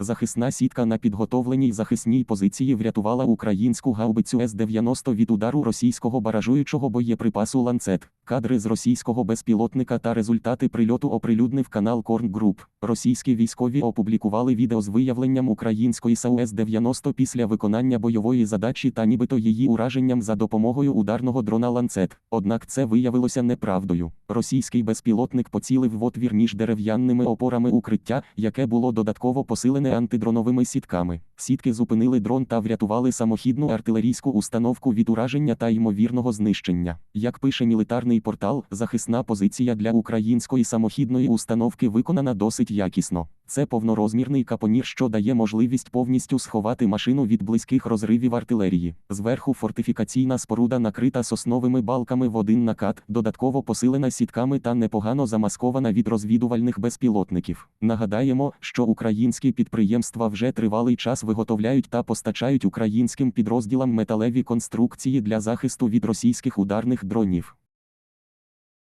Захисна сітка на підготовленій захисній позиції врятувала українську гаубицю С-90 від удару російського баражуючого боєприпасу «Ланцет». Кадри з російського безпілотника та результати прильоту оприлюднив канал Корн Груп. Російські військові опублікували відео з виявленням української САУ С-90 після виконання бойової задачі та нібито її ураженням за допомогою ударного дрона «Ланцет». Однак це виявилося неправдою. Російський безпілотник поцілив в отвір між дерев'яними опорами укриття, яке було додатково посилене антидроновими сітками. Сітки зупинили дрон та врятували самохідну артилерійську установку від ураження та ймовірного знищення. Як пише мілітарний портал, захисна позиція для української самохідної установки виконана досить якісно. Це повнорозмірний капонір, що дає можливість повністю сховати машину від близьких розривів артилерії. Зверху фортифікаційна споруда накрита сосновими балками в один накат, додатково посилена сітками та непогано замаскована від розвідувальних безпілотників. Нагадаємо, що українські підприємства вже тривалий час виготовляють та постачають українським підрозділам металеві конструкції для захисту від російських ударних дронів.